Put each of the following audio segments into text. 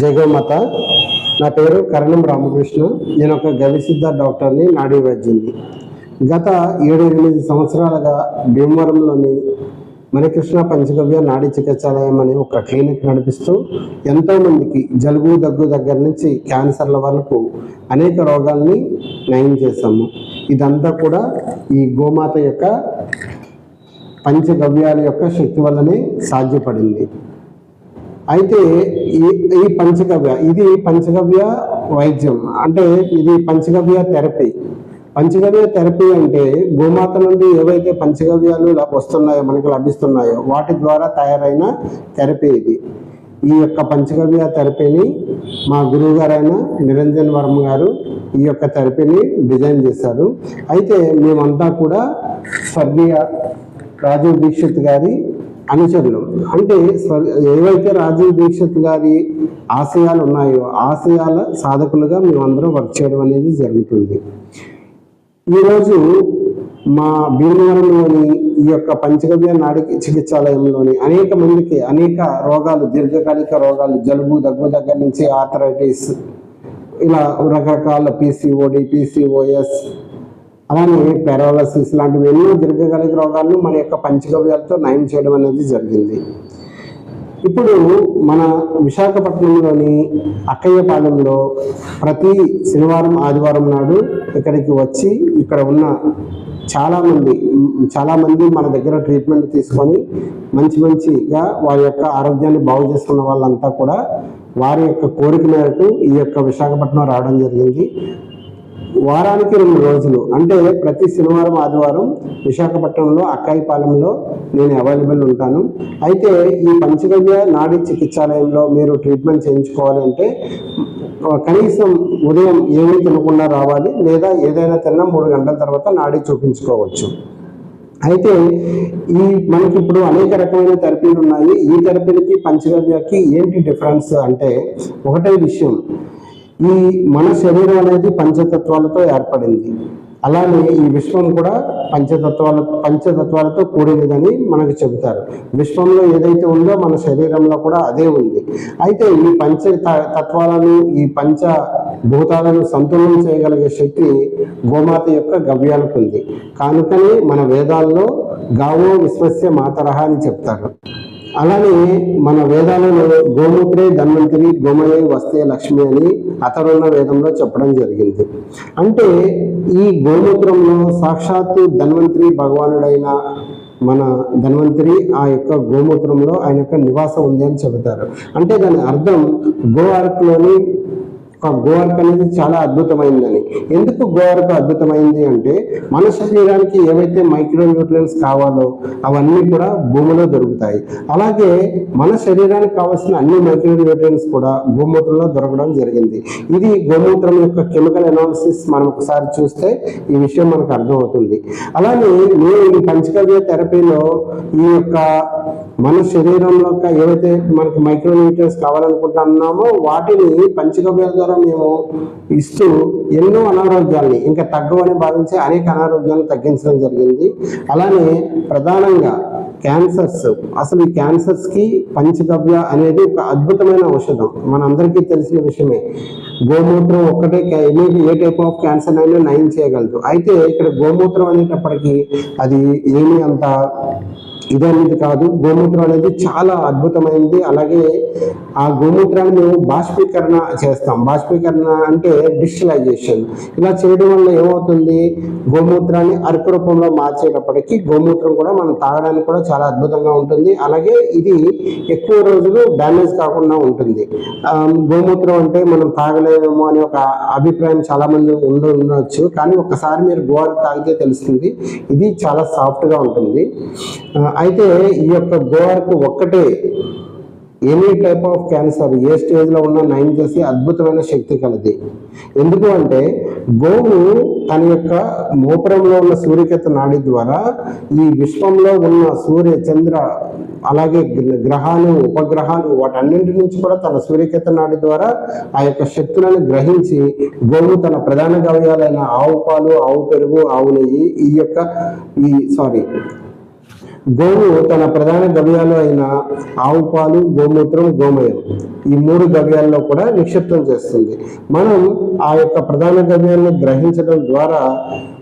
జగోమాత. నా పేరు కరణం రామకృష్ణ. నేను ఒక గవిసిద్ధ డాక్టర్ని నాడీ వైద్యుని గత ఏడు ఎనిమిది సంవత్సరాలుగా భీమవరంలోని మణికృష్ణ పంచగవ్య నాడీ చికిత్సాలయం అనే ఒక క్లినిక్ నడిపిస్తూ ఎంతోమందికి జలుబు దగ్గు దగ్గర నుంచి క్యాన్సర్ల వరకు అనేక రోగాల్ని నయం చేశాము. ఇదంతా కూడా ఈ గోమాత యొక్క పంచగవ్యాల యొక్క శక్తి వల్లనే సాధ్యపడింది. అయితే ఈ ఈ పంచగవ్య ఇది పంచగవ్య వైద్యం. అంటే ఇది పంచగవ్య థెరపీ. పంచగవ్య థెరపీ అంటే గోమాత నుండి ఏవైతే పంచగవ్యాలు వస్తున్నాయో మనకు లభిస్తున్నాయో వాటి ద్వారా తయారైన థెరపీ ఇది. ఈ యొక్క పంచగవ్య థెరపీని మా గురువు గారైన నిరంజన్ వర్మ గారు ఈ యొక్క థెరపీని డిజైన్ చేశారు. అయితే మేమంతా కూడా స్వర్గీయ రాజీవ్ దీక్షిత్ గారి అనుచరులు. అంటే ఏవైతే రాజీవ్ దీక్షిత్ గారి ఆశయాలు ఉన్నాయో ఆశయాల సాధకులుగా మేమందరం వర్క్ చేయడం అనేది జరుగుతుంది. ఈరోజు మా భీమవరంలోని ఈ యొక్క పంచగవ్య నాడి చికిత్సాలయంలోని అనేక మందికి అనేక రోగాలు దీర్ఘకాలిక రోగాలు జలుబు దగ్గు దగ్గర నుంచి ఆర్థరైటిస్ ఇలా రకరకాల పీసీఓడి పీసీఓఎస్ అలానే పారాలసిస్ లాంటివి ఎన్నో దీర్ఘకాలిక రోగాలను మన యొక్క పంచగవ్యాలతో నయం చేయడం అనేది జరిగింది. ఇప్పుడు మన విశాఖపట్నంలోని అక్కయ్యపాలెంలో ప్రతి శనివారం ఆదివారం నాడు ఇక్కడికి వచ్చి ఇక్కడ ఉన్న చాలామంది చాలామంది మన దగ్గర ట్రీట్మెంట్ తీసుకొని మంచి మంచిగా వారి యొక్క ఆరోగ్యాన్ని బాగు చేసుకున్న వాళ్ళంతా కూడా వారి యొక్క కోరిక మేరకు ఈ యొక్క విశాఖపట్నం రావడం జరిగింది. వారానికి రెండు రోజులు. అంటే ప్రతి శనివారం ఆదివారం విశాఖపట్నంలో అక్కాయిపాలెంలో నేను అవైలబుల్ ఉంటాను. అయితే ఈ పంచగవ్య నాడీ చికిత్సాలయంలో మీరు ట్రీట్మెంట్ చేయించుకోవాలి అంటే కనీసం ఉదయం ఏమీ తినకుండా రావాలి లేదా ఏదైనా తిన్నా మూడు గంటల తర్వాత నాడీ చూపించుకోవచ్చు. అయితే ఈ మనకి ఇప్పుడు అనేక రకమైన థెరపీలు ఉన్నాయి. ఈ థెరపీలకి పంచగవ్యకి ఏంటి డిఫరెన్స్ అంటే ఒకటే విషయం. ఈ మన శరీరం అనేది పంచతత్వాలతో ఏర్పడింది. అలానే ఈ విశ్వం కూడా పంచతత్వాల పంచతత్వాలతో కూడినదని మనకు చెబుతారు. విశ్వంలో ఏదైతే ఉందో మన శరీరంలో కూడా అదే ఉంది. అయితే ఈ పంచ త- తత్వాలను ఈ పంచ భూతాలను సంతులనం చేయగలిగే శక్తి గోమాత యొక్క గవ్యాలకు ఉంది. కానుకనే మన వేదాల్లో గావో విశ్వస్య మాతరహ అని చెప్తారు. అలానే మన వేదాలలో గోమూత్రే ధన్వంతరి గోమయే వస్తే లక్ష్మి అని అతరుణ వేదంలో చెప్పడం జరిగింది. అంటే ఈ గోమూత్రంలో సాక్షాత్తు ధన్వంతరి భగవానుడైన మన ధన్వంతరి ఆ యొక్క గోమూత్రంలో ఆయన యొక్క నివాసం ఉంది అని చెబుతారు. అంటే దాని అర్థం గో ఒక గోవర్క్ అనేది చాలా అద్భుతమైందని. ఎందుకు గోవర్క్ అద్భుతమైంది అంటే మన శరీరానికి ఏవైతే మైక్రో న్యూట్రియన్స్ కావాలో అవన్నీ కూడా భూమిలో దొరుకుతాయి. అలాగే మన శరీరానికి కావాల్సిన అన్ని మైక్రో న్యూట్రియన్స్ కూడా గోమూత్రంలో దొరకడం జరిగింది. ఇది గోమూత్రం యొక్క కెమికల్ అనాలిసిస్ మనం ఒకసారి చూస్తే ఈ విషయం మనకు అర్థమవుతుంది. అలానే నేను ఈ పంచకవ్య థెరపీలో ఈ యొక్క మన శరీరంలో యొక్క ఏవైతే మనకి మైక్రో న్యూట్రియన్స్ కావాలనుకుంటున్నామో వాటిని పంచగవ్యాల ద్వారా మేము ఇస్తూ ఎన్నో అనారోగ్యాల్ని ఇంకా తగ్గవని భావించే అనేక అనారోగ్యాలను తగ్గించడం జరిగింది. అలానే ప్రధానంగా క్యాన్సర్స్ అసలు ఈ క్యాన్సర్స్కి పంచగవ్య అనేది ఒక అద్భుతమైన ఔషధం. మనందరికీ తెలిసిన విషయమే. గోమూత్రం ఒక్కటే క్యా- ఎన్ని ఏ టైప్ ఆఫ్ క్యాన్సర్ అయినా నయం చేయగలదు. అయితే ఇక్కడ గోమూత్రం అనేటప్పటికీ అది ఏమీ అంత ఇదనేది కాదు. గోమూత్రం అనేది చాలా అద్భుతమైనది అలాగే ఆ గోమూత్రాన్ని మేము బాష్పీకరణ చేస్తాం. బాష్పీకరణ అంటే డిస్టిలైజేషన్. ఇలా చేయడం వల్ల ఏమవుతుంది? గోమూత్రాన్ని అరుపు రూపంలో మార్చేటప్పటికీ గోమూత్రం కూడా మనం తాగడానికి కూడా చాలా అద్భుతంగా ఉంటుంది. అలాగే ఇది ఎక్కువ రోజులు డ్యామేజ్ కాకుండా ఉంటుంది. గోమూత్రం అంటే మనం తాగలేమేమో అనే ఒక అభిప్రాయం చాలామంది ఉండ ఉండవచ్చు కానీ ఒకసారి మీరు గోవాలు తాగితే తెలుస్తుంది. ఇది చాలా సాఫ్ట్గా ఉంటుంది. అయితే ఈ యొక్క గోవాకు ఒక్కటే ఎనీ టైప్ ఆఫ్ క్యాన్సర్ ఏ స్టేజ్లో ఉన్నా నయం చేసి అద్భుతమైన శక్తి కలది. ఎందుకు అంటే గోవు తన యొక్క మోపురంలో ఉన్న సూర్యకేత నాడి ద్వారా ఈ విశ్వంలో ఉన్న సూర్య చంద్ర అలాగే గ్రహాలు ఉపగ్రహాలు వాటన్నింటి నుంచి కూడా తన సూర్యకేత నాడి ద్వారా ఆ యొక్క శక్తులను గ్రహించి గోవు తన ప్రధాన గవ్యాలైన ఆవు పాలు ఆవు పెరుగు ఆవు నెయ్యి ఈ యొక్క ఈ సారీ గోవు తన ప్రధాన గవ్యాలు అయిన ఆవు పాలు గోమూత్రం గోమయం. ఈ మూడు గవ్యాల్లో కూడా నిక్షిప్తం చేస్తుంది. మనం ఆ యొక్క ప్రధాన గవ్యాలను గ్రహించడం ద్వారా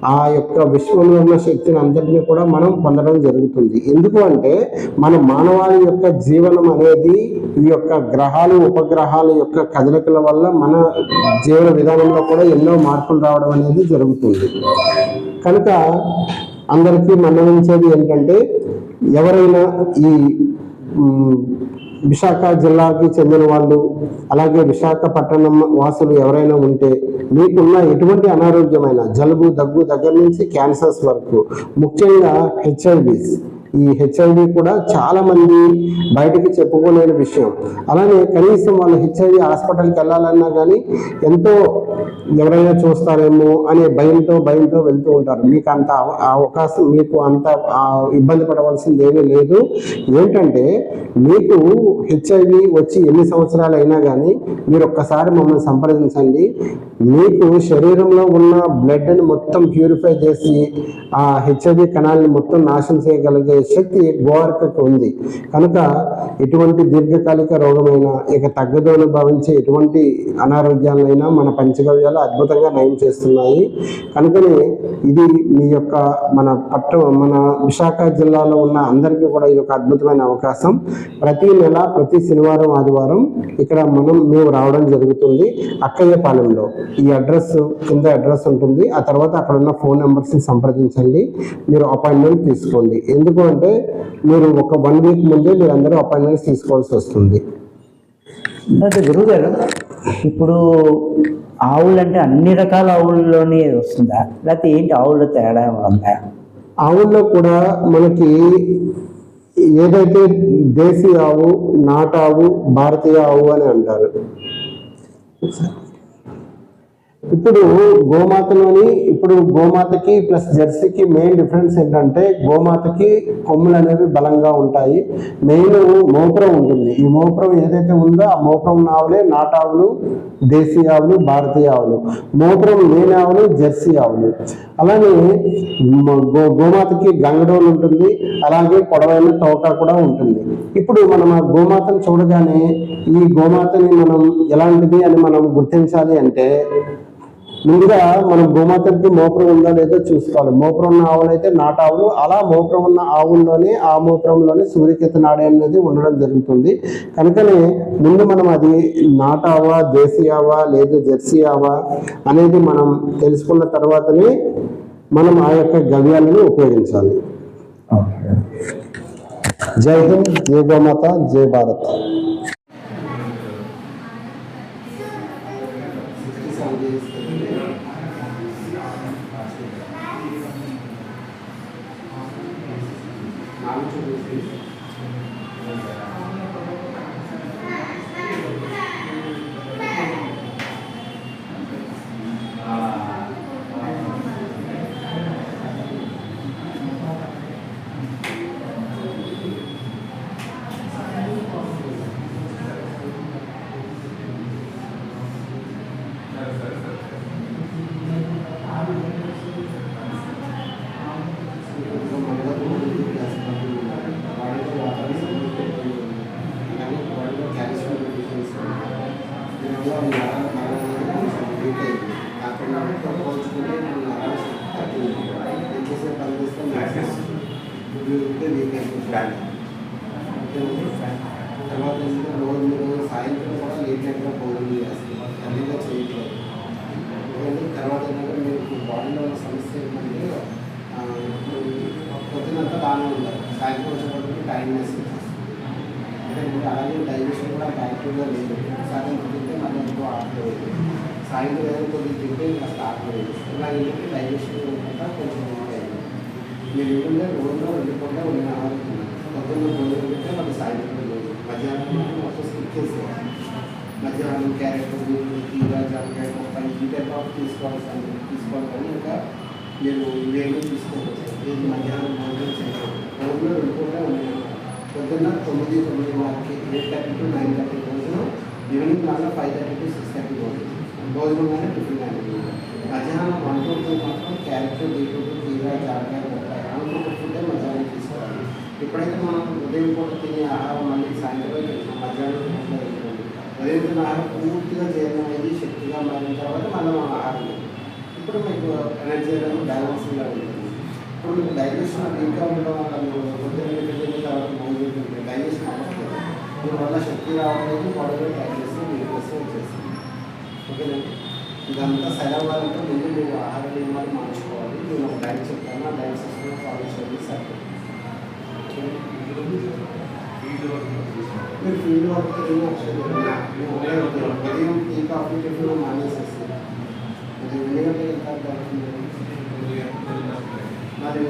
ఆ యొక్క విశ్వంలో ఉన్న శక్తిని అందరినీ కూడా మనం పొందడం జరుగుతుంది. ఎందుకు అంటే మన మానవాళి యొక్క జీవనం అనేది ఈ యొక్క గ్రహాలు ఉపగ్రహాల యొక్క కదలికల వల్ల మన జీవన విధానంలో కూడా ఎన్నో మార్పులు రావడం అనేది జరుగుతుంది. కనుక అందరికీ మన్నవించేది ఏంటంటే ఎవరైనా ఈ విశాఖ జిల్లాకి చెందిన వాళ్ళు అలాగే విశాఖపట్నం వాసులు ఎవరైనా ఉంటే మీకున్న ఎటువంటి అనారోగ్యమైన జలుబు దగ్గు దగ్గర నుంచి క్యాన్సర్స్ వరకు ముఖ్యంగా హెచ్ఐవిస్. ఈ హెచ్ఐవి కూడా చాలా మంది బయటకి చెప్పుకోలేని విషయం. అలానే కనీసం వాళ్ళు హెచ్ఐవి హాస్పిటల్కి వెళ్ళాలన్నా కానీ ఎంతో ఎవరైనా చూస్తారేమో అనే భయంతో భయంతో వెళ్తూ ఉంటారు. మీకు అంత అవ- అవకాశం మీకు అంత ఇబ్బంది పడవలసింది ఏమీ లేదు. ఏంటంటే మీకు హెచ్ఐవి వచ్చి ఎన్ని సంవత్సరాలు అయినా కానీ మీరు ఒక్కసారి మమ్మల్ని సంప్రదించండి. మీకు శరీరంలో ఉన్న బ్లడ్ని మొత్తం ప్యూరిఫై చేసి ఆ హెచ్ఐవి కణాలని మొత్తం నాశనం చేయగలిగే శక్తి గోవర్కకు ఉంది. కనుక ఎటువంటి దీర్ఘకాలిక రోగమైన ఇక తగ్గదు అని భావించే ఎటువంటి అనారోగ్యాలైనా మన పంచగవ్యాలు అద్భుతంగా నయం చేస్తున్నాయి. కనుకనే ఇది మీ యొక్క మన పట్ట మన విశాఖ జిల్లాలో ఉన్న అందరికీ కూడా ఇది ఒక అద్భుతమైన అవకాశం. ప్రతి నెల ప్రతి శనివారం ఆదివారం ఇక్కడ మనం మేము రావడం జరుగుతుంది అక్కయ్యపాలెంలో ఈ అడ్రస్ కింద అడ్రస్ ఉంటుంది. ఆ తర్వాత అక్కడ ఉన్న ఫోన్ నెంబర్స్ని సంప్రదించండి. మీరు అపాయింట్మెంట్ తీసుకోండి. ఎందుకు అంటే మీరు ఒక వన్ వీక్ ముందే మీరు అందరూ అపాయింట్మెంట్స్ తీసుకోవాల్సి వస్తుంది. అయితే గురువుగారు ఇప్పుడు ఆవులు అంటే అన్ని రకాల ఆవుల్లోనే వస్తుందా? లేకపోతే ఏంటి ఆవుల్లో తేడా ఉందా? ఆవుల్లో కూడా మనకి ఏదైతే దేశీ ఆవు నాటావు భారతీయ ఆవు అని అంటారు. ఇప్పుడు గోమాతలోని ఇప్పుడు గోమాతకి ప్లస్ జెర్సీకి మెయిన్ డిఫరెన్స్ ఏంటంటే గోమాతకి కొమ్ములు అనేవి బలంగా ఉంటాయి. మెయిన్ మోపురం ఉంటుంది. ఈ మోపురం ఏదైతే ఉందో ఆ మోపురం ఆవులే నాటావులు దేశీయ ఆవులు భారతీయ ఆవులు. మోపురం లేని ఆవులు జెర్సీ ఆవులు. అలానే గో గోమాతకి గంగడోలు ఉంటుంది. అలాగే పొడవైన తోక కూడా ఉంటుంది. ఇప్పుడు మనం ఆ గోమాతను చూడగానే ఈ గోమాతని మనం ఎలాంటిది అని మనం గుర్తించాలి అంటే ముందుగా మనం గోమాతకి మోపురం ఉందా లేదో చూసుకోవాలి. మోపురం ఉన్న ఆవులు అయితే నాటావులు అలా మోపురం ఉన్న ఆవుల్లోనే ఆ మోపురంలోనే సూర్యకేత నాడి అనేది ఉండడం జరుగుతుంది. కనుకనే ముందు మనం అది నాటావా దేశీ ఆవా లేదు జెర్సీ ఆవా అనేది మనం తెలుసుకున్న తర్వాతనే మనం ఆ యొక్క గవ్యాలను ఉపయోగించాలి. జై హింద్ జై గోమాత జై భారత్. నాలుగు చూపిస్తుంది తర్వాత ఏంటంటే రోజు మీరు సాయంత్రం కూడా లేట్ టైంలో భోజనం చేస్తారు అన్నీగా చేయట్లేదు తర్వాత ఏంటంటే మీకు బాడీలో ఉన్న సమస్య ఏంటంటే పొద్దునంతా బాగానే ఉంటారు సాయంత్రం వచ్చేటప్పటికి టైంనెస్ అంటే మీకు అలాగే డైజెషన్ కూడా యాక్టివ్గా లేదు సాయంత్రం తింటే మళ్ళీ ఎక్కువ ఆపలేదు సాయంత్రం ఏదో కొద్దిగా తింటే కాస్త ఆపలేదు ఇలా ఏంటంటే డైజెషన్ కూడా కొంచెం మీరు ఏంటంటే రోజులో వెళ్ళకుండా ఉన్న ఆహారం తినాలి. పొద్దున్న భోజనం పెడితే మళ్ళీ సాయంత్రం లేదు మధ్యాహ్నం మొత్తం స్కిప్ చేసేయాలి మధ్యాహ్నం క్యారెట్ కీర జామకాయ పప్పు ఈ టైప్ ఆఫ్ తీసుకోవాలి సార్ తీసుకోవాలి కానీ ఇంకా మీరు ఇవేమీ తీసుకోవచ్చు ఇది మధ్యాహ్నం భోజనం చేయాలి రోజులో రెండు పూట ఉన్నాయి పొద్దున్న తొమ్మిది తొమ్మిదిన్నరకి eight thirty to nine thirty భోజనం ఈవినింగ్ మళ్ళీ five thirty to six thirty భోజనం భోజనం కానీ టిఫిన్ కానీ మధ్యాహ్నం వంటలతో మాత్రం క్యారెట్ బీట్రూట్ కీర జామకాయ ఎప్పుడైతే మనం ఉదయం పూట తినే ఆహారం మళ్ళీ సాయంత్రం మధ్యాహ్నం ఉదయం తిన్న ఆహారం పూర్తిగా చేయడం అనేది శక్తిగా మారిన తర్వాత మళ్ళీ మనం ఆహారం ఇప్పుడు మీకు ఎనర్జీ అనేది బ్యాలెన్స్గా ఉంటుంది. ఇప్పుడు మీకు డైజెషన్ వీక్గా ఉండడం వల్ల మీరు ఉదయం తిన్న తర్వాత మూడు డైజెషన్ అవ్వట్లేదు. దీనివల్ల శక్తి రావట్లేదు పొడవు డైజెషన్ వీక్నెస్ వచ్చేస్తుంది. ఓకేనండి ఇదంతా సరి ముందు మీరు ఆహార నియమాలు మార్చుకోవాలి. నేను ఒక డైట్ చెప్తాను. ఆ డైట్ సిస్టమ్ ఫాలో చేయండి. సరిపోతుంది మీరు ఫీల్డ్ వర్క్ ఉదయం టీ కాఫీ టిఫిన్ మానేసేస్తుంది అది ఎన్ని గంటలకు వెళ్తారు మరి